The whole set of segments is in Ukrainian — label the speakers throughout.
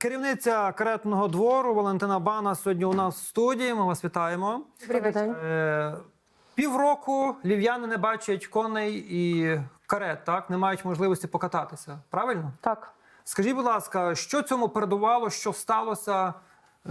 Speaker 1: Керівниця каретного двору Валентина Бана сьогодні у нас в студії. Ми вас вітаємо.
Speaker 2: Добрий день.
Speaker 1: Е, півроку лів'яни не бачать коней і карет, так не мають можливості покататися. Правильно?
Speaker 2: Так.
Speaker 1: Скажіть, будь ласка, що цьому передувало, що сталося?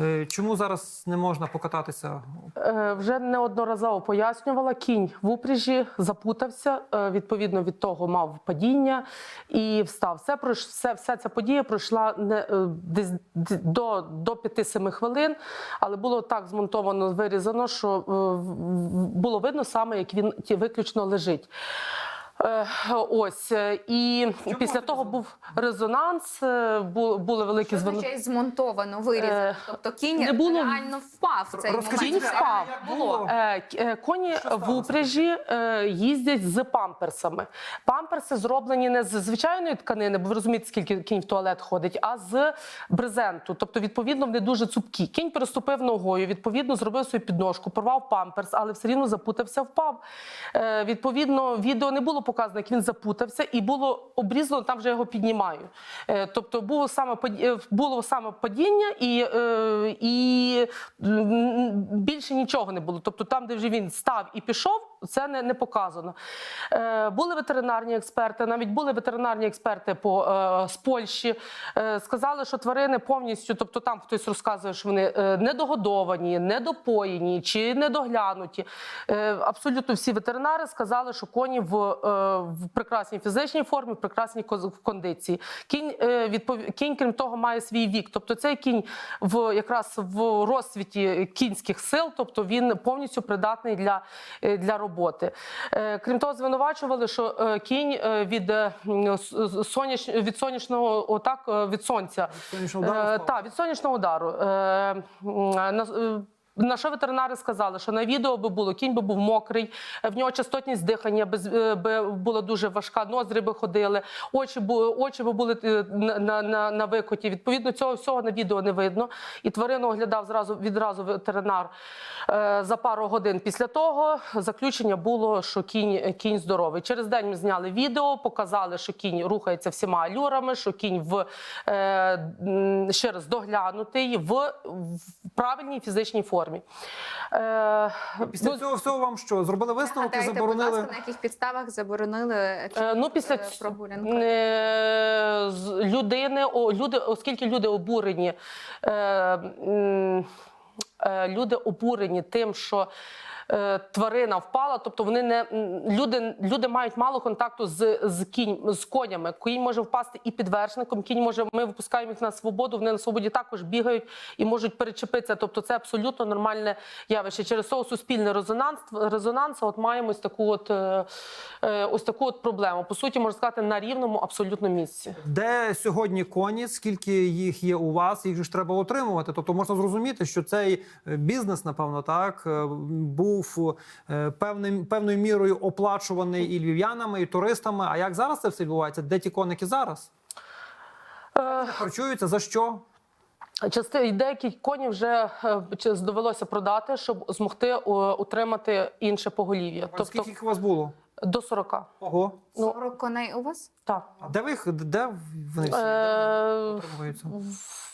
Speaker 1: Е, Чому зараз не можна покататися?
Speaker 2: Е, Вже неодноразово пояснювала, кінь в упряжі запутався. е, Відповідно від того мав падіння і встав. Все все, вся ця подія пройшла не десь до, до 5-7 хвилин, але було так змонтовано, вирізано, що було видно саме, як він виключно лежить. Е, Ось е, і після того був резонанс, е, були великі
Speaker 3: Що
Speaker 2: звину.
Speaker 3: змонтовано, вирізано? Тобто кінь
Speaker 2: не було-
Speaker 3: реально впав цей.
Speaker 2: Кінь впав.
Speaker 1: було?
Speaker 2: Коні в упряжі їздять з памперсами. Памперси зроблені не з звичайної тканини, бо ви розумієте, скільки кінь в туалет ходить, а з брезенту. Тобто, відповідно, вони дуже цупкі. Кінь переступив ногою, відповідно, зробив свою підножку, порвав памперс, але все рівно запутався, впав. Відповідно, відео не було показано, як він запутався, і було обрізано, там вже його піднімаю. Е, Тобто було саме е, було саме падіння і, е, і більше нічого не було. Тобто, там, де вже він став і пішов, це не, не показано. Е, Були ветеринарні експерти, навіть були ветеринарні експерти по, е, з Польщі. Е, Сказали, що тварини повністю, тобто там хтось розказує, що вони е, недогодовані, недопоєні чи недоглянуті. Е, Абсолютно всі ветеринари сказали, що коні в, е, в прекрасній фізичній формі, в прекрасній кондиції. Кінь, е, відпов... кінь, крім того, має свій вік. Тобто цей кінь в якраз в розсвіті кінських сил, тобто він повністю придатний для, е, для роботи. Е, Крім того, звинувачували, що е, кінь е, від, м, с- с- соняш... від сонячного отак, від сонця.
Speaker 1: Сонячного удару
Speaker 2: та від сонячного удару. На- що ветеринари сказали, що на відео би було кінь би був мокрий, в нього частотність дихання е, би була дуже важка, ноздрі би ходили, очі очі би були е, на, на, на, викоті. Відповідно, цього всього на відео не видно. І тварину оглядав зразу відразу ветеринар е, за пару годин. Після того заключення було, що кінь, кінь здоровий. Через день ми зняли відео, показали, що кінь рухається всіма алюрами, що кінь в ще раз доглянутий в правильній фізичній формі. Е,
Speaker 1: Після
Speaker 2: ну,
Speaker 1: цього всього вам що? Зробили висновки,
Speaker 3: заборонили? будь ласка, на яких підставах заборонили
Speaker 2: Е,
Speaker 3: кінь
Speaker 2: Ну, після
Speaker 3: прогулянку?
Speaker 2: е, людини, о, люди, оскільки люди обурені, е, м, е, люди обурені тим, що е, тварина впала, тобто вони не люди, люди мають мало контакту з, з кінь з конями. Кінь може впасти і під вершником. Кінь може, ми випускаємо їх на свободу. Вони на свободі також бігають і можуть перечепитися. Тобто, це абсолютно нормальне явище. Через того суспільний резонанс резонанс. От маємо ось таку от е, е, ось таку от проблему. По суті, можна сказати, на рівному абсолютно місці.
Speaker 1: Де сьогодні коні? Скільки їх є у вас? Їх ж треба утримувати. Тобто можна зрозуміти, що цей е, бізнес, напевно, так е, був е, певним певною мірою оплачуваний і львів'янами, і туристами. А як зараз це все відбувається? Де ті коники зараз?
Speaker 2: Е,
Speaker 1: Харчуються за що?
Speaker 2: Части деякі коні вже е, чи довелося продати, щоб змогти е, утримати інше поголів'я.
Speaker 1: Тобто...
Speaker 2: Тобто
Speaker 1: Скільки їх у вас було?
Speaker 2: до 40.
Speaker 1: Ого.
Speaker 2: ну,
Speaker 3: 40 коней у вас?
Speaker 2: Так.
Speaker 1: А де ви їх- де вони всі? Де
Speaker 2: Е,
Speaker 1: вони утримуються?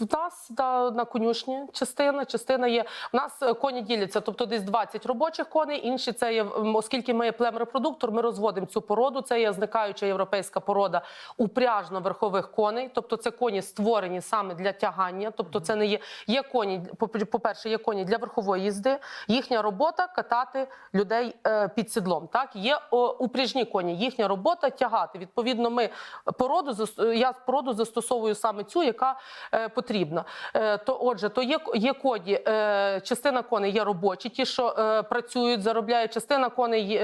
Speaker 2: В нас да, на конюшні частина, частина є. У нас е, коні діляться, тобто десь 20 робочих коней. Інші це є, оскільки ми є племрепродуктор, ми розводимо цю породу. Це є зникаюча європейська порода упряжно-верхових коней. Тобто це коні створені саме для тягання. Тобто, це не є є коні. по- По-перше, є коні для верхової їзди. Їхня робота катати людей е, під сідлом. Так є о, упряжні коні. Їхня робота тягати. Відповідно, ми породу я породу застосовую саме цю, яка е, потрібна. Е, то отже, то є, є коді. Е, частина коней є робочі, ті, що е, працюють, заробляють. Частина коней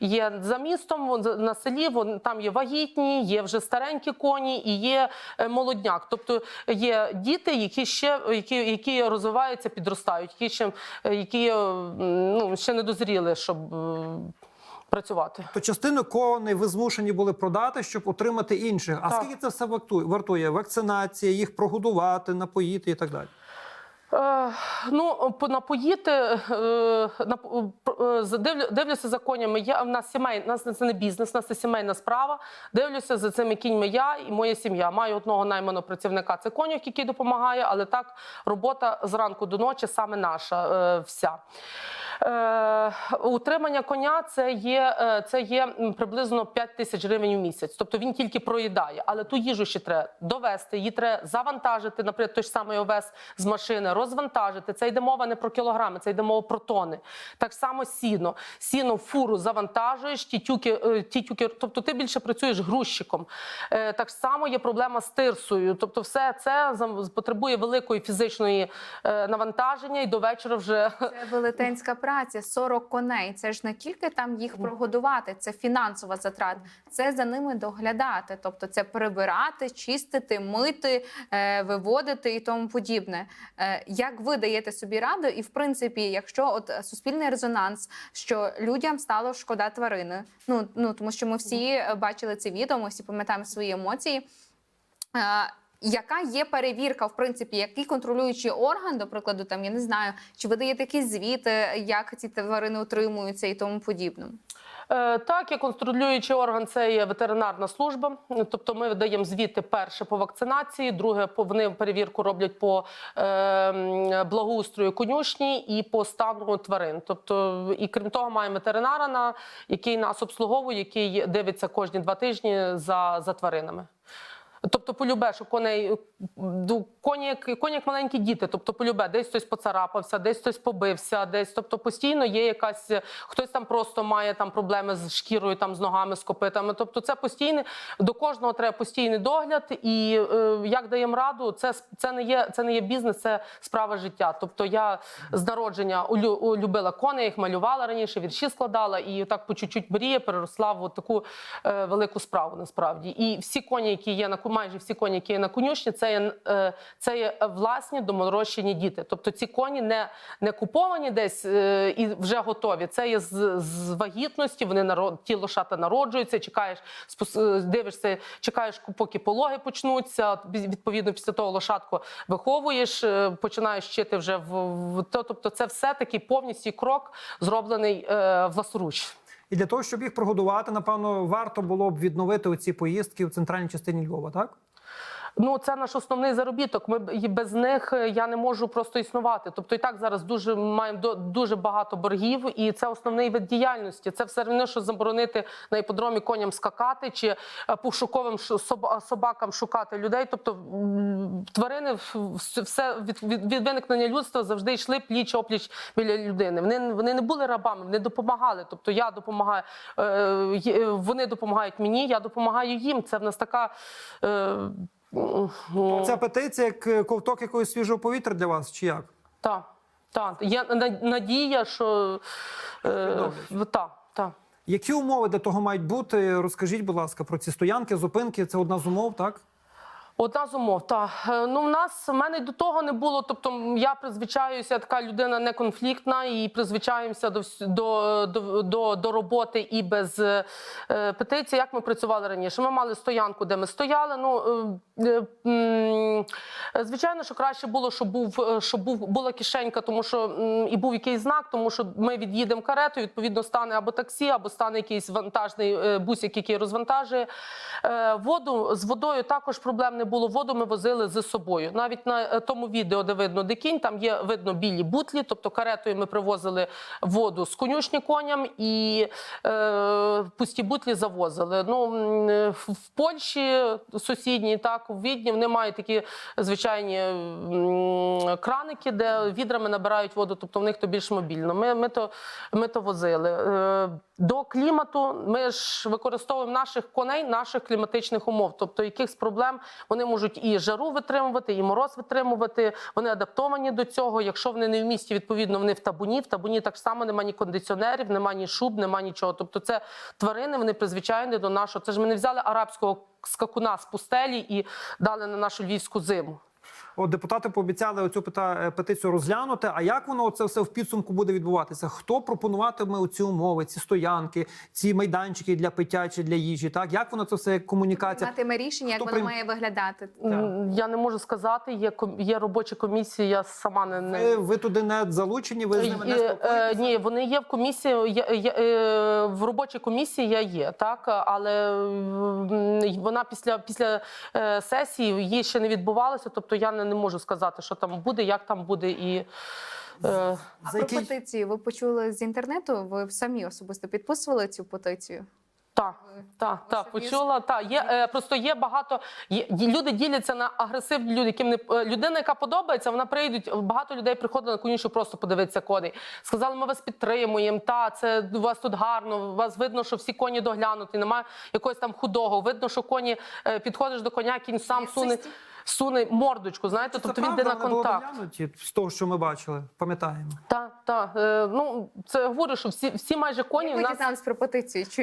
Speaker 2: є, за містом, на селі. Вон там є вагітні, є вже старенькі коні і є молодняк. Тобто є діти, які ще які, які розвиваються, підростають, які ще які ну ще не дозріли, щоб. Працювати
Speaker 1: То частину коней ви змушені були продати, щоб отримати інших. А
Speaker 2: Так.
Speaker 1: скільки це все вартує? Вакцинація, їх прогодувати, напоїти і так далі.
Speaker 2: Е, ну, напоїти, е, е, дивлюся за конями. Я, в нас сімей, нас це не бізнес, нас це сімейна справа. Дивлюся за цими кіньми я і моя сім'я. Маю одного найманого працівника, це конюх, який допомагає, але так робота зранку до ночі саме наша вся. Утримання коня це є, це є приблизно 5 тисяч гривень у місяць. Тобто він тільки проїдає, але ту їжу ще треба довести, її треба завантажити, наприклад, той ж самий овес з машини, розвантажити. Це йде мова не про кілограми, це йде мова про тони. Так само сіно. Сіно в фуру завантажуєш, ті тюки, е, ті тюки, тобто ти більше працюєш грузчиком. Е, Так само є проблема з тирсою. Тобто, все це потребує великої фізичної е, навантаження, і до вечора вже
Speaker 3: Це велетенська праця, 40 коней. Це ж не тільки там їх прогодувати, це фінансова затрата. Це за ними доглядати, тобто це прибирати, чистити, мити, виводити і тому подібне. Як ви даєте собі раду? І в принципі, якщо от е, суспільний резонанс, що людям стало шкода тварини, ну ну тому що ми всі е, бачили це відео, ми всі пам'ятаємо свої емоції. Е, Яка є перевірка, в принципі, який контролюючий орган, до прикладу, там я не знаю, чи ви даєте якісь звіти, як ці тварини утримуються і тому подібне?
Speaker 2: Е, Так, як контролюючий орган, це є ветеринарна служба. Тобто ми видаємо звіти перше по вакцинації, друге вони перевірку роблять по е, благоустрою конюшні і по стану тварин. Тобто, і крім того, маємо ветеринара, на який нас обслуговує, який дивиться кожні два тижні за, за тваринами. Тобто, полюбе, що коней коні, як коні як маленькі діти. Тобто, полюбе, десь хтось поцарапався, десь хтось побився, десь. Тобто, постійно є якась хтось там просто має там проблеми з шкірою, там з ногами, з копитами. Тобто, це постійне до кожного треба постійний догляд. І е, як даємо раду, це це не є це не є бізнес, це справа життя. Тобто, я з народження любила коней, їх малювала раніше, вірші складала, і так по чуть-чуть мрія переросла в таку е, велику справу насправді. І всі коні, які є на майже всі коні, які є на конюшні, це є, е, це є власні доморощені діти. Тобто ці коні не, не куповані десь е, і вже готові. Це є з, з вагітності. Вони народ, ті лошата народжуються. Чекаєш, е, дивишся, чекаєш, поки пологи почнуться. Відповідно, після того лошадку виховуєш, починаєш вчити вже в, то- тобто, це все такий повністю крок зроблений власноруч.
Speaker 1: І для того, щоб їх прогодувати, напевно, варто було б відновити оці поїздки в центральній частині Львова, так?
Speaker 2: Ну, це наш основний заробіток. Ми без них е, я не можу просто існувати. Тобто, і так зараз дуже маємо дуже багато боргів, і це основний вид діяльності. Це все одно, що заборонити на іподромі коням скакати чи е, пошуковим собакам шукати людей. Тобто тварини все від, від, від виникнення людства завжди йшли пліч опліч біля людини. Вони вони не були рабами, вони допомагали. Тобто я допомагаю, е, вони допомагають мені, я допомагаю їм. Це в нас така.
Speaker 1: Ця петиція як е, ковток якогось свіжого повітря для вас, чи як?
Speaker 2: Так, так. Є надія, що е, так, так.
Speaker 1: Які умови для того мають бути? Розкажіть, будь ласка, про ці стоянки, зупинки. Це одна з умов, так?
Speaker 2: Одна з умов, так. Е, Ну, в нас в мене до того не було. Тобто, я призвичаюся, така людина неконфліктна, і призвичаємося до, до, до, до, роботи і без е, петиції. Як ми працювали раніше? Ми мали стоянку, де ми стояли. Ну, е, е, звичайно, що краще було, щоб був, е, щоб був була кишенька, тому що м, і був якийсь знак, тому що ми від'їдемо карету, відповідно, стане або таксі, або стане якийсь вантажний е, бусик, який розвантажує. Е, Воду з водою також проблем не було. Воду ми возили з собою. Навіть на е, тому відео, де видно дикінь, там є видно білі бутлі, тобто каретою ми привозили воду з конюшні коням і е, пусті бутлі завозили. Ну е, в Польщі сусідній, так в Відні мають такі звичайні краники, де відрами набирають воду, тобто в них то більш мобільно. Ми, ми, то, ми то возили. Е, До клімату ми ж використовуємо наших коней, наших кліматичних умов. Тобто, якихось проблем вони можуть і жару витримувати, і мороз витримувати. Вони адаптовані до цього. Якщо вони не в місті, відповідно вони в табуні. В табуні так само немає ні кондиціонерів, немає ні шуб, немає нічого. Тобто, це тварини, вони призвичайні до нашого. Це ж ми не взяли арабського скакуна з пустелі і дали на нашу львівську зиму.
Speaker 1: От депутати пообіцяли оцю е, петицію розглянути. А як воно це все в підсумку буде відбуватися? Хто пропонуватиме ці умови, ці стоянки, ці майданчики для пиття чи для їжі? Так як воно це все комунікація?
Speaker 3: Прийматиме рішення, як воно
Speaker 1: прийм-
Speaker 3: має виглядати.
Speaker 2: М, Я не можу сказати. Є ком- є робочі комісії. Я сама не, не...
Speaker 1: Ви, ви туди не залучені? Ви з ними не
Speaker 2: Е,
Speaker 1: спілкуєтеся?
Speaker 2: Ні, вони є в комісії. Я, я, е, в робочій комісії я є, так але вона після, після сесії її ще не відбувалося. Тобто я не, не можу сказати, що там буде, як там буде і. Е,
Speaker 3: А про
Speaker 1: який-
Speaker 3: петицію ви почули з інтернету? Ви самі особисто підписували цю петицію?
Speaker 2: Так, так, так, почула. Так, є е, просто є багато. Є, люди діляться на агресивні люди, яким не е, людина, яка подобається, вона прийдуть. Багато людей приходили на конюшу просто подивитися коней. Сказали, ми вас підтримуємо. Та це у вас тут гарно. У вас видно, що всі коні доглянуті. Немає якогось там худого. Видно, що коні е, підходиш до коня, кінь сам суне? Суне мордочку. Знаєте,
Speaker 1: Це
Speaker 2: тобто він
Speaker 1: де
Speaker 2: йде на контакт.
Speaker 1: з того, що ми бачили. Пам'ятаємо.
Speaker 2: Так, так. Е, ну це говорю, що всі, всі майже коні в нас
Speaker 3: дізнались про петицію? Чи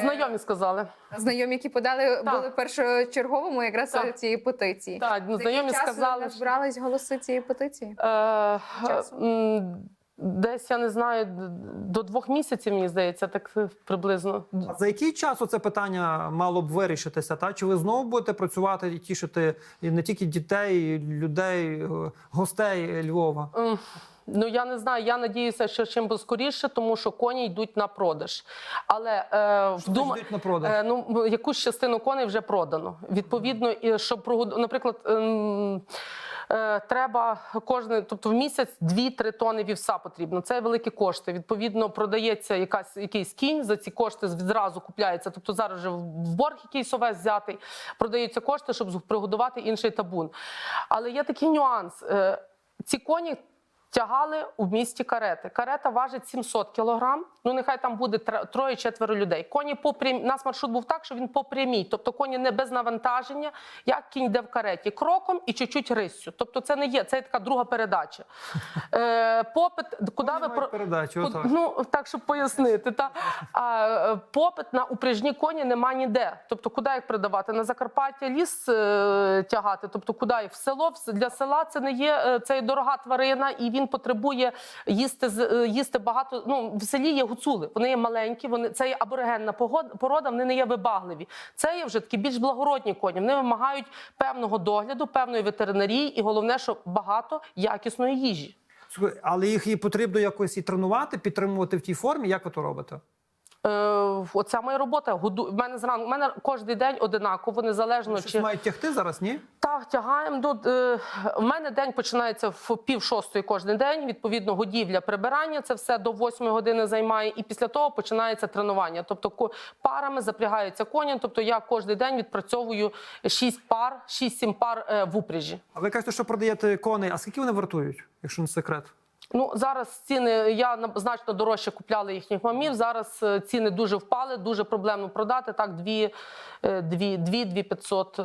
Speaker 2: знайомі сказали.
Speaker 3: знайомі, які подали,
Speaker 2: Так.
Speaker 3: були першочерговими якраз
Speaker 2: Так.
Speaker 3: цієї петиції?
Speaker 2: Так, ну, знайомі сказали, що...
Speaker 3: збирались голоси цієї петиції?
Speaker 2: Е, Десь я не знаю, до двох місяців, мені здається, так е, приблизно.
Speaker 1: А за який час це питання мало б вирішитися? Та чи ви знову будете працювати і тішити не тільки дітей, людей, е, гостей Львова?
Speaker 2: Ну я не знаю. Я надіюся, що чим би скоріше, тому що коні йдуть на продаж. Але е, вдума...
Speaker 1: йдуть на продаж?
Speaker 2: Е, ну якусь частину коней вже продано. Відповідно, і щоб наприклад. ем, е, Треба кожне, тобто в місяць 2-3 тони вівса потрібно. Це великі кошти. Відповідно, продається якась якийсь кінь. За ці кошти відразу купляється. Тобто зараз вже в борг якийсь овес взятий, продаються кошти, щоб пригодувати інший табун. Але є такий нюанс. Е, Ці коні тягали у місті карети. Карета важить 700 кілограм. Ну нехай там буде троє-четверо людей. Коні по нас маршрут був так, що він по прямій, тобто коні не без навантаження, як кінь йде в кареті, кроком і чуть-чуть риссю. Тобто це не є, це є така друга передача. Е, попит, куди ви про
Speaker 1: передачу,
Speaker 2: Ку-
Speaker 1: отак.
Speaker 2: Ну так, щоб пояснити, та а, е, попит на упряжні коні нема ніде. Тобто, куди їх продавати? На Закарпаття ліс е, тягати. Тобто, куди їх в село? Для села це не є е, це є дорога тварина, і він потребує їсти е, їсти багато. Ну в селі є гуцули. Вони є маленькі, вони це є аборигенна порода, вони не є вибагливі. Це є вже такі більш благородні коні. Вони вимагають певного догляду, певної ветеринарії, і головне, що багато якісної їжі.
Speaker 1: Але їх і потрібно якось і тренувати, підтримувати в тій формі. Як ви то робите?
Speaker 2: Е, оця моя робота. Году... Мене зранку. Мене кожен день одинаково, незалежно
Speaker 1: Щось
Speaker 2: чи
Speaker 1: мають тягти зараз, ні?
Speaker 2: так тягаємо. До е, в мене день починається в пів шостої кожен день. Відповідно, годівля, прибирання. Це все до восьмої години займає. І після того починається тренування. Тобто парами запрягаються коні. Тобто я кожен день відпрацьовую шість пар, шість-сім пар е, в упряжі.
Speaker 1: А ви кажете, що продаєте коней. А скільки вони вартують, якщо не секрет?
Speaker 2: Ну зараз ціни я на- значно дорожче купляла їхніх мамів. Зараз е, ціни дуже впали, дуже проблемно продати. Так, дві, е, дві, дві, дві п'ятсот е,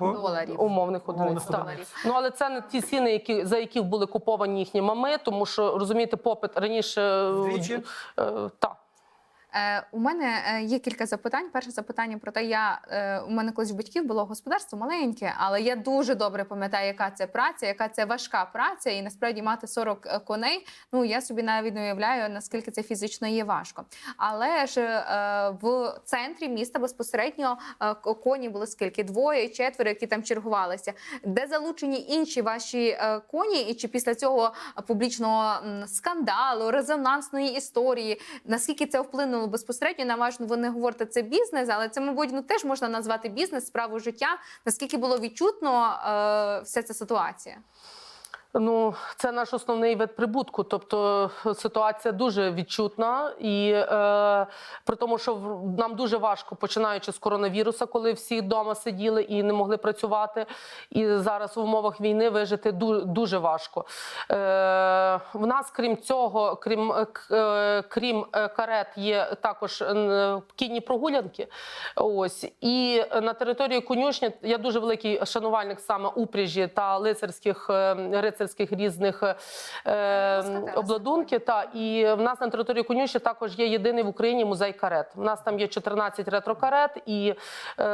Speaker 3: Доларів.
Speaker 2: умовних одиниць. Так. Ну але це не ті ціни, які за які були куповані їхні мами, тому що розумієте, попит раніше е, е, так.
Speaker 3: Е, у мене е, є кілька запитань. Перше запитання про те, я е, у мене колись в батьків було господарство маленьке, але я дуже добре пам'ятаю, яка це праця, яка це важка праця, і насправді мати 40 коней. Ну я собі навіть не уявляю, наскільки це фізично є важко. Але ж в центрі міста безпосередньо коні були скільки? Двоє, четверо, які там чергувалися. Де залучені інші ваші коні, і чи після цього публічного скандалу, резонансної історії, наскільки це вплинуло безпосередньо на ваш, ну, ви не говорите, це бізнес, але це, мабуть, ну теж можна назвати бізнес, справу життя. Наскільки було відчутно е, вся ця ситуація?
Speaker 2: Ну, це наш основний вид прибутку. Тобто е, ситуація дуже відчутна, і е, при тому, що нам дуже важко, починаючи з коронавіруса, коли всі вдома сиділи і не могли працювати. І зараз в умовах війни вижити ду- дуже важко. Е, в нас, крім цього, крім, е, е, крім е, карет, є також кінні прогулянки. Ось і на території конюшні я дуже великий шанувальник саме упряжі та лицарських е, рицарських різних е, обладунків. Та і в нас на території конюші також є єдиний в Україні музей карет. У нас там є 14 ретро-карет, і е,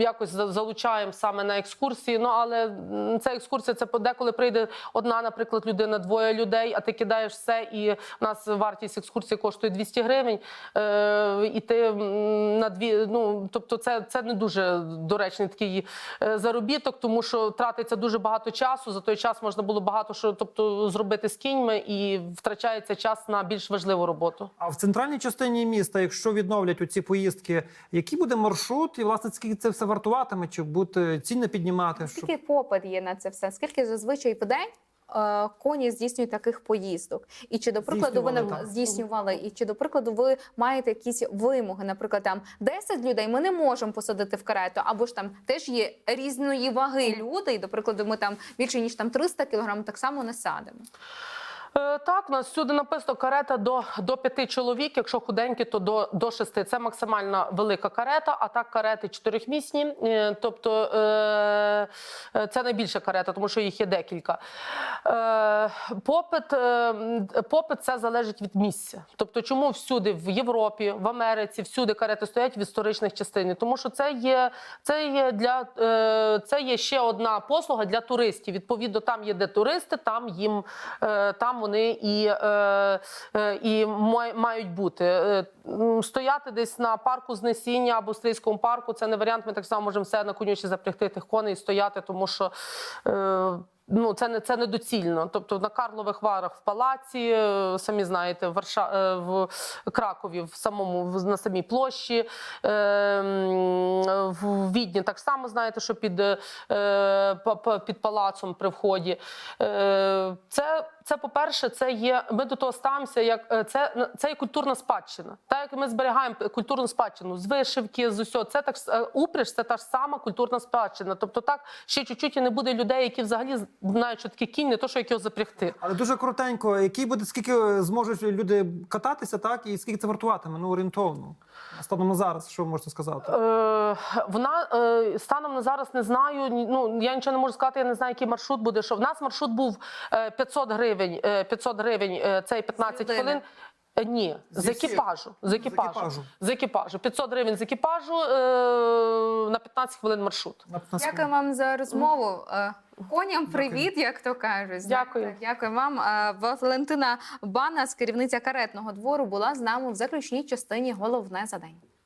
Speaker 2: якось залучаємо саме на екскурсії. Ну але ця екскурсія це подеколи прийде одна, наприклад, людина, двоє людей, а ти кидаєш все, і в нас вартість екскурсії коштує 200 гривень. Е, і ти на дві. Ну тобто, це, це не дуже доречний такий е, заробіток, тому що тратиться дуже багато часу. За той час можна було багато що тобто зробити з кіньми, і втрачається час на більш важливу роботу.
Speaker 1: А в центральній частині міста, якщо відновлять оці поїздки, який буде маршрут, і власне скільки це все вартуватиме, чи буде ціни піднімати? Щоб...
Speaker 3: Скільки попит є на це все? Скільки зазвичай в день? Е, Коні здійснюють таких поїздок, і чи до прикладу ви
Speaker 1: Здійснювали,
Speaker 3: здійснювали, і чи до прикладу ви маєте якісь вимоги? Наприклад, там 10 людей ми не можемо посадити в карету, або ж там теж є різної ваги люди, і до прикладу, ми там більше ніж там 300 кілограм так само не садимо.
Speaker 2: Е, Так, у нас всюди написано карета до, до п'яти чоловік. Якщо худенькі, то до, до шести. Це максимальна велика карета, а так карети чотирьохмісні. Е, Тобто е, це найбільша карета, тому що їх є декілька. Попит, попит це залежить від місця. Тобто, чому всюди в Європі, в Америці, всюди карети стоять в історичних частинах? Тому що це є, це є для це є ще одна послуга для туристів. Відповідно, там є де туристи, там їм там вони і, е, е, і мають бути. Е, Стояти десь на парку знесіння або в парку це не варіант. Ми так само можемо все на конюші запрягти тих коней і стояти, тому що. Е, Ну, це не це недоцільно. Тобто на Карлових Варах в палаці, е, самі знаєте, в, Варша... в Кракові, в самому на самій площі, в Відні так само знаєте, що під, під палацом при вході. Це, це по-перше, це є. Ми до того ставимося, як е, це, це є культурна спадщина. Так як ми зберігаємо культурну спадщину з вишивки, з усього, це так е, упряж, це та ж сама культурна спадщина. Тобто, так ще чуть-чуть і не буде людей, які взагалі знають, що таке кінь, не то, що як його запрягти.
Speaker 1: Але дуже коротенько, який буде скільки зможуть люди кататися, так і скільки це вартуватиме? Ну орієнтовно. Станом на зараз, що ви можете сказати?
Speaker 2: Е, вона е, станом на зараз не знаю. Ну я нічого не можу сказати. Я не знаю, який маршрут буде. Що в нас маршрут був е, 500 гривень. Е, 500 гривень е, це 15 хвилин. Е, Ні, з екіпажу. З екіпажу.
Speaker 1: екіпажу.
Speaker 2: З екіпажу. 500 гривень з екіпажу е, на 15 хвилин маршрут.
Speaker 3: Дякую вам за розмову. Е, Коням привіт, як то кажуть.
Speaker 2: Дякую.
Speaker 3: Дякую вам. Е, Валентина Банас, керівниця каретного двору, була з нами в заключній частині. Головне за день.